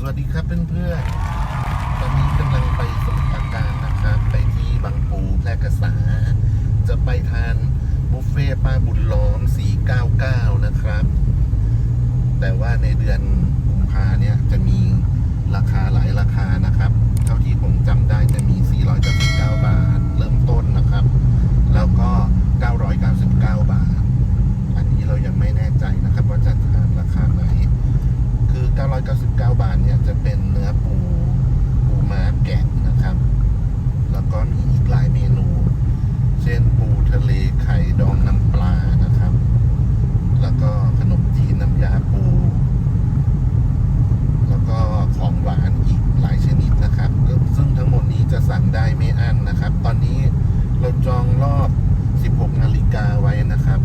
สวัสดีครับเพื่อนๆ ตอนนี้กำลังไปสมุทรปราการนะครับ ไปที่บางปูแพร่กษา จะไปทานบุฟเฟ่ป้าบุญล้อม 499 นะครับ แต่ว่าในเดือนกุมภาเนี่ยจะมีราคาหลายราคานะครับ เท่าที่ผมจำได้จะมี 499 บาท เริ่มต้นนะครับ แล้วก็ 999 บาท อันนี้เรายังไม่แน่ใจนะครับ ว่าจะทานราคาไหน คือ 999 บาทเนี่ยจะเป็นเนื้อปูปูม้าแกะนะครับ แล้วก็มีอีกหลายเมนู เช่นปูทะเลไข่ดองน้ำปลานะครับ แล้วก็ขนมจีนน้ำยาปู แล้วก็ของหวานอีกหลายชนิดนะครับซึ่งทั้งหมดนี้จะสั่งได้ไม่อั้นนะครับ ตอนนี้เราจองรอบ 16 นาฬิกาไว้นะครับ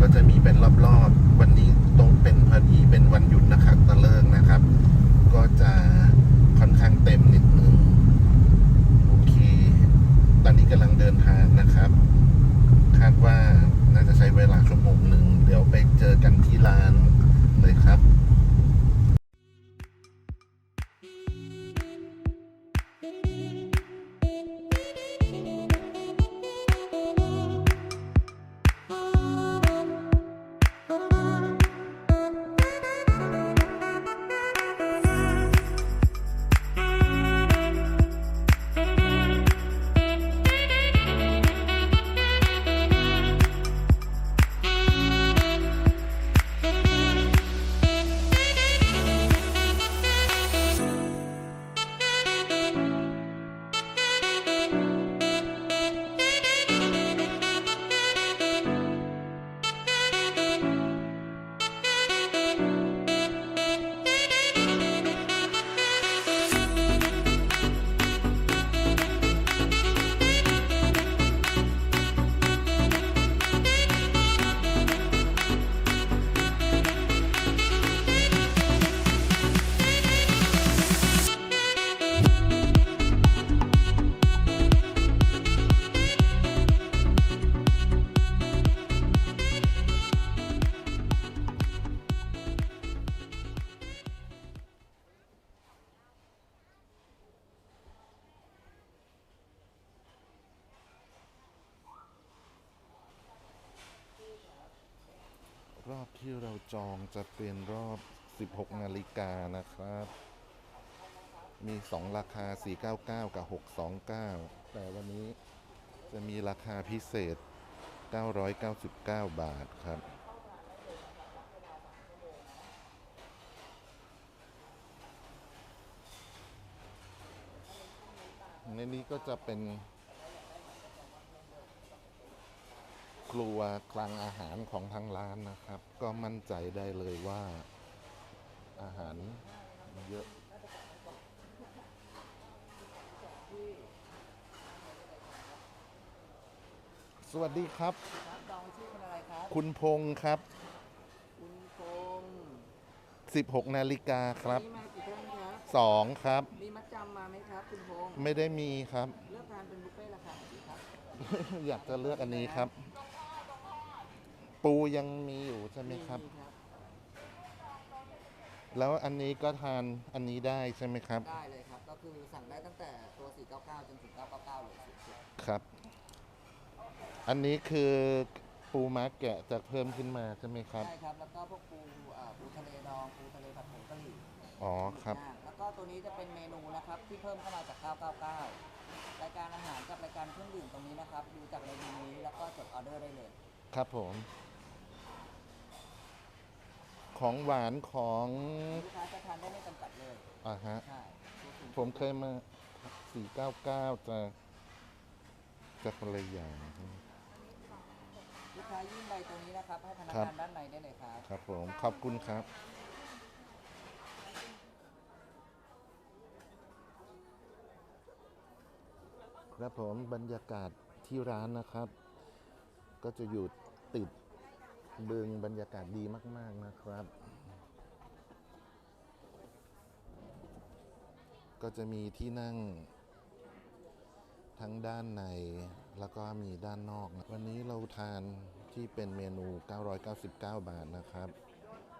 ก็จะมีเป็นรอบๆวันนี้ ตรงเป็นพอดีเป็นวันหยุดนะครับตะเลิกนะครับ อบที่เราจองจะเป็นรอบ 16 นาฬิกานะครับ มี 2 ราคา 499 กับ 629 แต่วันนี้จะมีราคาพิเศษ 999 บาทครับในนี้ก็จะเป็น ค รัวคลังอาหารของทางร้านนะครับ ก็มั่นใจได้เลยว่าอาหารเยอะ สวัสดีครับ ครับดองชื่อคุณอะไรครับ คุณพงษ์ครับ คุณพงษ์16นาฬิกาครับนี่มากี่ท่านครับ2ครับ มีมัดจำมาไหมครับ คุณพงษ์ไม่ได้มีครับ เลือกทานเป็นบุฟเฟ่ต์ราคาไหนดีครับ อยากจะเลือกอันนี้ครับ ปูยังมีอยู่ใช่ไหมครับมีครับ แล้วอันนี้ก็ทานอันนี้ได้ใช่ไหมครับ ได้เลยครับ ก็คือสั่งได้ตั้งแต่ตัว 499 จนถึง 999เลยสุดครับ อันนี้คือปูม้าแกะจะเพิ่มขึ้นมาใช่ไหมคๆรับ ใช่ครับ แล้วก็พวกปูอ่าปูทะเลดอง ปูทะเลผัดผงกะหรี่อ๋อครับย่างแล้วก็ตัวนี้จะเป็นเมนูนะครับที่เพิ่มเข้ามาจาก 999 รายการอาหารกับรายการเครื่องดื่มตรงนี้นะครับ ดูจากเมนูนี้แล้วก็จดออเดอร์ได้เลย ครับผม ของหวานของลูกค้าจะทานได้ไม่จำกัดเลยอ่าฮะ ใช่ดูถึงผมเคยมา 499 จะจะคนละอย่าง ลูกค้ายื่นใบตัวนี้นะครับ ให้พนักครับงานด้านในได้เลยครับ ครับผม ขอบคุณครับ ครับผมบรรยากาศที่ร้านนะครับ ก็จะอยู่ติด บึงบรรยากาศดีมาก ๆนะครับ ก็จะมีที่นั่ง ทั้งด้านในแล้วก็มีด้านนอกนะวันนี้เราทานที่เป็นเมนู 999 บาทนะครับ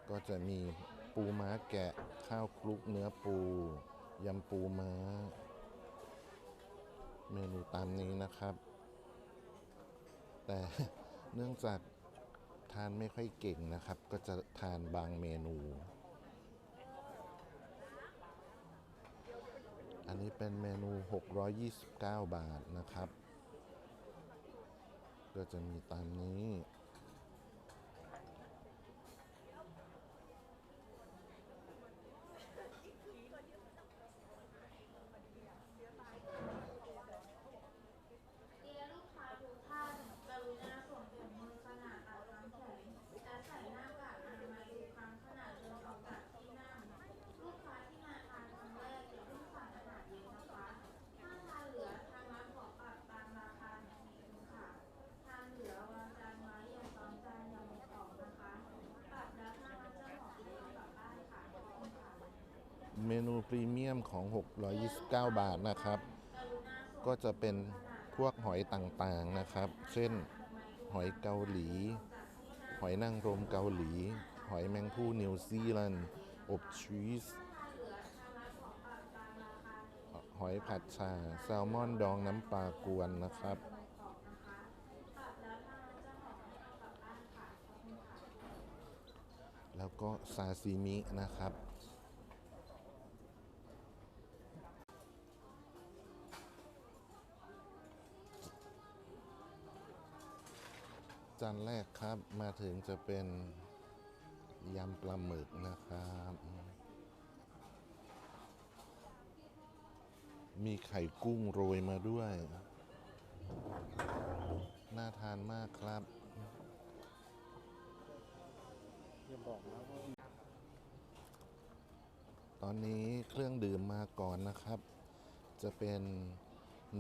ก็จะมีปูม้าแกะข้าวคลุกเนื้อปูยำปูม้า เมนูตามนี้นะครับ แต่เนื่องจาก ทานไม่ค่อยเก่งนะครับ ก็จะทานบางเมนู อันนี้เป็นเมนู 629 บาทนะครับ ก็จะมีตามนี้ เรียนลูกค้าทุกท่านกรุณาสวมถุงมือขนาดอัดน้ำแข็งและใส่หน้ากากอนามัยทุกครั้งขณะเดินออกจากที่นั่ง ลูกค้าที่มาทานครั้งแรกอย่าเพิ่งสั่งอาหารเย็นนะคะ ถ้าทานเหลือทางร้านขอปรับตามราคาหนึ่งทีค่ะ ทานเหลือวางจานไว้อย่าซ้อนจานอย่าหมดของนะคะ ปรับแล้วทางร้านเจ้าของกินกลับบ้านค่ะขอบคุณค่ะ เมนูพรีเมียมของ 629 บาทนะครับ ก็จะเป็นพวกหอยต่างๆนะครับ เช่น หอยเกาหลี หอยนางรมเกาหลี หอยแมงผู้นิวซีแลนด์ อบชีส หอยผัดชา แซลมอนดองน้ำปลากวนนะครับแล้วก็ซาซิมินะครับานแรกครับ มาถึงจะเป็นยำปลาหมึกนะครับ มีไข่กุ้งโรยมาด้วย น่าทานมากครับ อย่าบอกนะว่าตอนนี้เครื่องดื่มมาก่อนนะครับ จะเป็น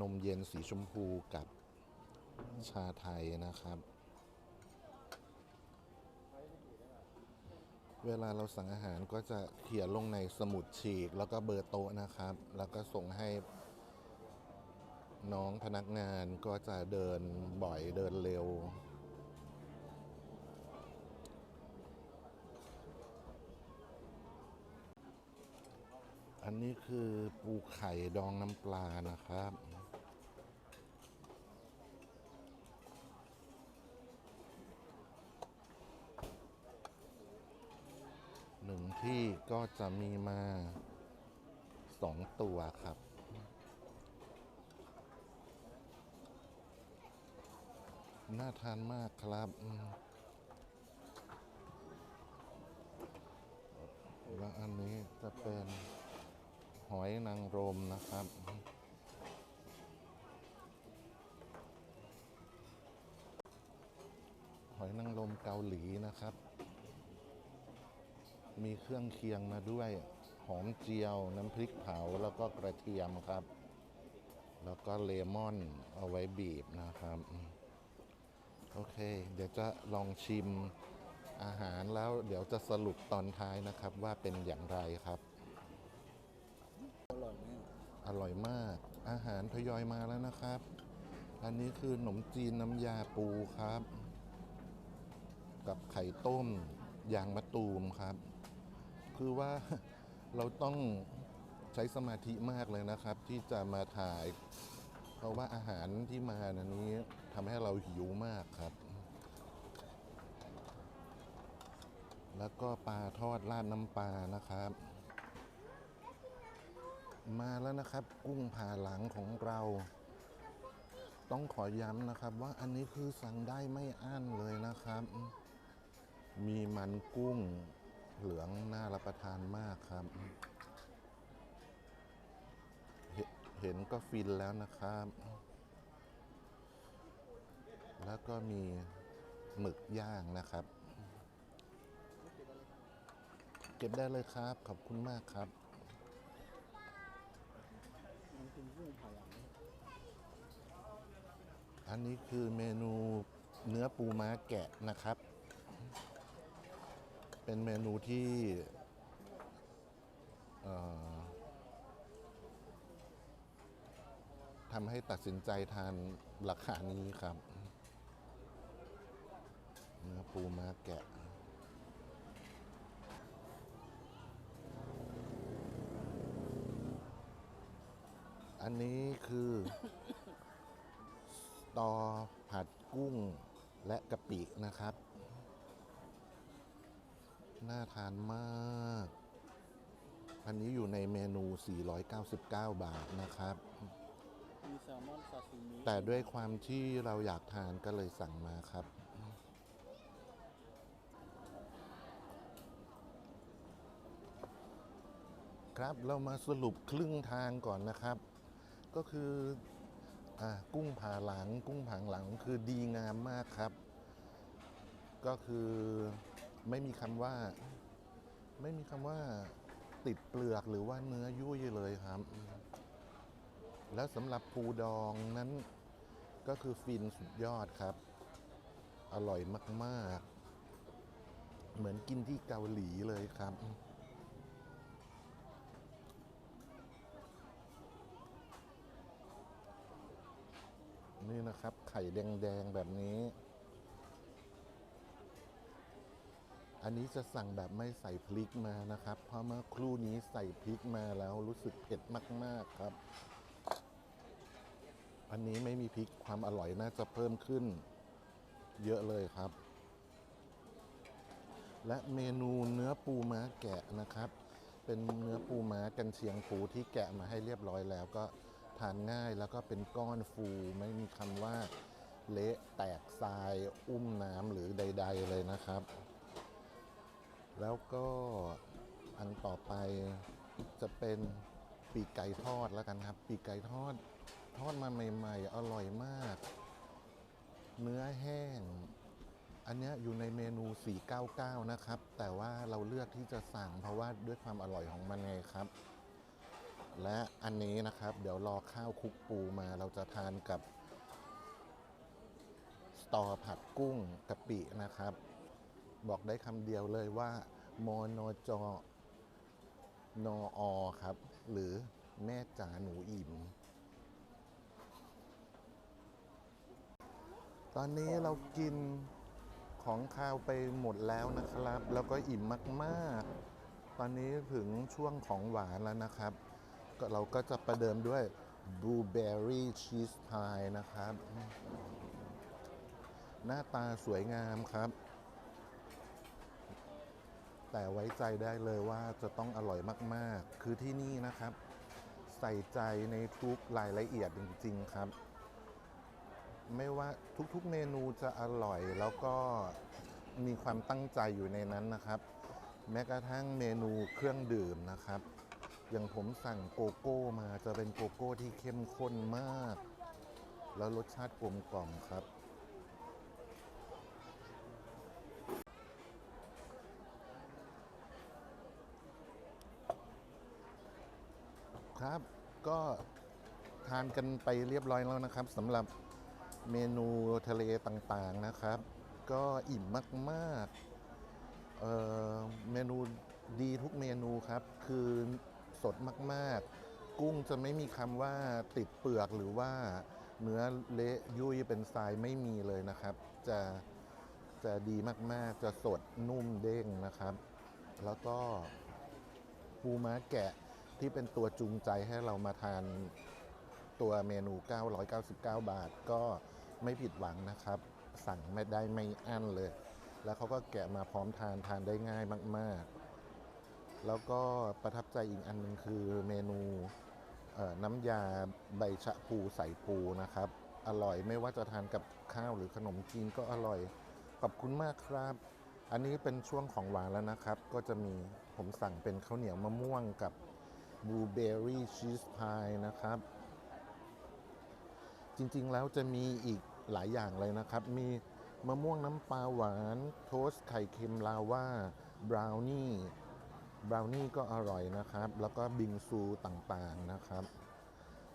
นมเย็นสีชมพูกับชาไทยนะครับ เวลาเราสั่งอาหารก็จะเขียนลงในสมุดฉีก แล้วก็เบอร์โต๊ะนะครับ แล้วก็ส่งให้น้องพนักงานก็จะเดินบ่อยเดินเร็ว อันนี้คือปูไข่ดองน้ำปลานะครับ หนึ่ง ที่ก็จะมีมาสองตัวครับ น่าทานมากครับ แล้วอันนี้จะเป็นหอยนางรมนะครับหอยนางรมเกาหลีนะครับ มีเครื่องเคียงมาด้วย หอมเจียว น้ำพริกเผาแล้วก็กระเทียมครับ แล้วก็เลมอนเอาไว้บีบนะครับ โอเค เดี๋ยวจะลองชิมอาหารแล้วเดี๋ยวจะสรุปตอนท้ายนะครับว่าเป็นอย่างไรครับ อร่อยไหมอร่อยมาก อาหารทยอยมาแล้วนะครับ อันนี้คือขนมจีนน้ำยาปูครับ กับไข่ต้มยางมะตูมครับ คือว่าเราต้องใช้สมาธิมากเลยนะครับ ที่จะมาถ่าย เพราะว่าอาหารที่มานันนี้ทำให้เราหิวมากครับ แล้วก็ปลาทอดราดน้ำปลานะครับ มาแล้วนะครับ กุ้งผ่าหลังของเรา ต้องขอย้ำนะครับ ว่าอันนี้คือสั่งได้ไม่อั้นเลยนะครับ มีมันกุ้ง เหลืองน่ารับประทานมากครับเห็นเห็นก็ฟินแล้วนะครับ แล้วก็มีหมึกย่างนะครับ เก็บได้เลยครับ ขอบคุณมากครับอันนี้คือเมนูเนื้อปูม้าแกะนะครับ เป็นเมนูที่ทำให้ตัดสินใจทานราคานี้ครับเนื้อปูม้าแกะอันนี้คือตอผัดกุ้งและกะปินะครับ น่าทานมาก อันนี้อยู่ในเมนู 499 บาทนะครับ มีแซลมอนซาซิมิแต่ด้วยความที่เราอยากทานก็เลยสั่งมาครับ ครับเรามาสรุปครึ่งทางก่อนนะครับ ก็คืออากุ้งผาหลัง กุ้งผางหลังคือดีงามมากครับ ก็คือ ไม่มีคำว่า ไม่มีคำว่าติดเปลือกหรือว่าเนื้อยุ่ยเลยครับ แล้วสำหรับปูดองนั้นก็คือฟินสุดยอดครับ อร่อยมากๆ เหมือนกินที่เกาหลีเลยครับนี่นะครับ ไข่แดง ๆ แบบนี้ อันนี้จะสั่งแบบไม่ใส่พริกมานะครับ เพราะเมื่อครู่นี้ใส่พริกมาแล้วรู้สึกเผ็ดมาก ๆครับ อันนี้ไม่มีพริกความอร่อยน่าจะเพิ่มขึ้น เยอะเลยครับ และเมนูเนื้อปูม้าแกะนะครับ เป็นเนื้อปูม้ากันเชียงปูที่แกะมาให้เรียบร้อยแล้วก็ทานง่ายแล้วก็เป็นก้อนฟูไม่มีคำว่า เละแตกทราย อุ้มน้ำหรือใด ๆ เลยนะครับ แล้วก็อันต่อไปจะเป็นปีกไก่ทอดแล้วกันครับ ปีกไก่ทอดทอดมาใหม่ ๆ อร่อยมาก เนื้อแห้ง อันนี้อยู่ในเมนู 499 นะครับ แต่ว่าเราเลือกที่จะสั่งเพราะว่าด้วยความอร่อยของมันไงครับ และอันนี้นะครับ เดี๋ยวรอข้าวคลุกปูมาเราจะทานกับ สตอผัดกุ้งกะปินะครับ บอกได้คำเดียวเลยว่าโมอนจนออครับ หรือแม่จ๋าหนูอิ่ม ตอนนี้เรากินของข้าวไปหมดแล้วนะครับ แล้วก็อิ่มมากๆ ตอนนี้ถึงช่วงของหวานแล้วนะครับ ก็เราก็จะประเดิมด้วยบลูเบอร์รี่ชีสพายนะครับ หน้าตาสวยงามครับ แต่ไว้ใจได้เลยว่าจะต้องอร่อยมากๆ คือที่นี่นะครับ ใส่ใจในทุกรายละเอียดจริง ๆ ครับ ไม่ว่าทุกๆเมนูจะอร่อยแล้วก็มีความตั้งใจอยู่ในนั้นนะครับ แม้กระทั่งเมนูเครื่องดื่มนะครับ อย่างผมสั่งโกโก้มาจะเป็นโกโก้ที่เข้มข้นมาก แล้วรสชาติกลมกล่อมครับ ครับ ก็ทานกันไปเรียบร้อยแล้วนะครับสำหรับเมนูทะเลต่างๆนะครับ ก็อิ่มมากๆเเมนูดีทุกเมนูครับ คือสดมากๆ กุ้งจะไม่มีคำว่าติดเปลือกหรือว่าเนื้อเละยุ่ยเป็นทรายไม่มีเลยนะครับ จะจะดีมากๆ จะสดนุ่มเด้งนะครับ แล้วก็ปูม้าแกะ ที่เป็นตัวจูงใจให้เรามาทานตัวเมนู 999 บาท ก็ไม่ผิดหวังนะครับ สั่งไม่ได้ไม่อั้นเลย แล้วเขาก็แกะมาพร้อมทานทานได้ง่ายมาก ๆ แล้วก็ประทับใจอีกอันหนึงคือเมนูน้ำยาใบชะพูใส่ปูนะครับ อร่อยไม่ว่าจะทานกับข้าวหรือขนมจีนก็อร่อย ขอบคุณมากครับ อันนี้เป็นช่วงของหวานแล้วนะครับ ก็จะมีผมสั่งเป็นข้าวเหนียวมะม่วงกับ บลูเบอร์รี่ชีสพายนะครับ จริงๆแล้วจะมีอีกหลายอย่างเลยนะครับ มีมะม่วงน้ำปลาหวาน โทสต์ไข่เค็มลาว่าบราวนี่บราวนี่ก็อร่อยนะครับ แล้วก็บิงซูต่างๆนะครับ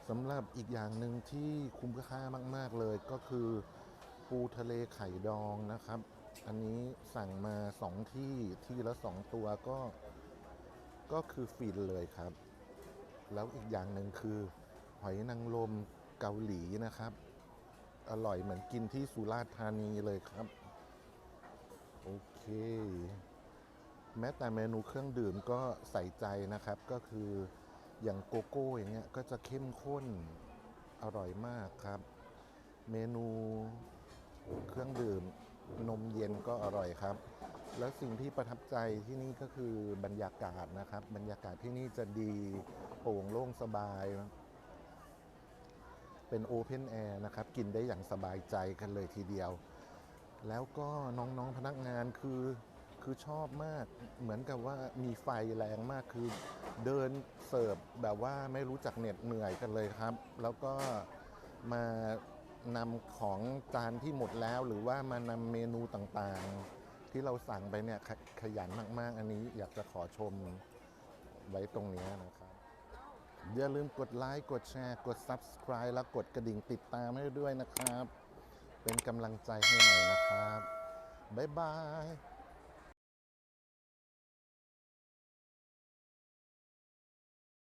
สำหรับอีกอย่างหนึ่งที่คุ้มค่ามาก ๆเลยก็คือปูทะเลไข่ดองนะครับ อันนี้สั่งมาสองที่ที่ละสองตัวก็ก็คือฟินเลยครับ แล้วอีกอย่างหนึ่งคือ หอยนางรมเกาหลีนะครับ อร่อยเหมือนกินที่สุราษฎร์ธานีเลยครับ โอเค แม้แต่เมนูเครื่องดื่มก็ใส่ใจนะครับ ก็คืออย่างโกโก้อย่างเงี้ยก็จะเข้มข้นอร่อยมากครับ เมนูเครื่องดื่มนมเย็นก็อร่อยครับ แล้วสิ่งที่ประทับใจที่นี่ก็คือบรรยากาศนะครับ บรรยากาศที่นี่จะดีโปร่งโล่งสบาย เป็นโอเพนแอร์นะครับ กินได้อย่างสบายใจกันเลยทีเดียว แล้วก็น้องๆพนักงานคือคือชอบมากเหมือนกับว่ามีไฟแรงมากคือเดินเสิร์ฟแบบว่าไม่รู้จักเหน็ดเหนื่อยกันเลยครับ แล้วก็มานำของจานที่หมดแล้วหรือว่ามานำเมนูต่างๆ ที่เราสั่งไปเนี่ยขขยันมากๆ อันนี้อยากจะขอชมไว้ตรงนี้นะครับ อย่าลืมกดไลค์กดแชร์กด Subscribe แล้วกดกระดิ่งติดตามให้ด้วยนะครับ เป็นกำลังใจให้หน่อยนะครับ บ๊ายบาย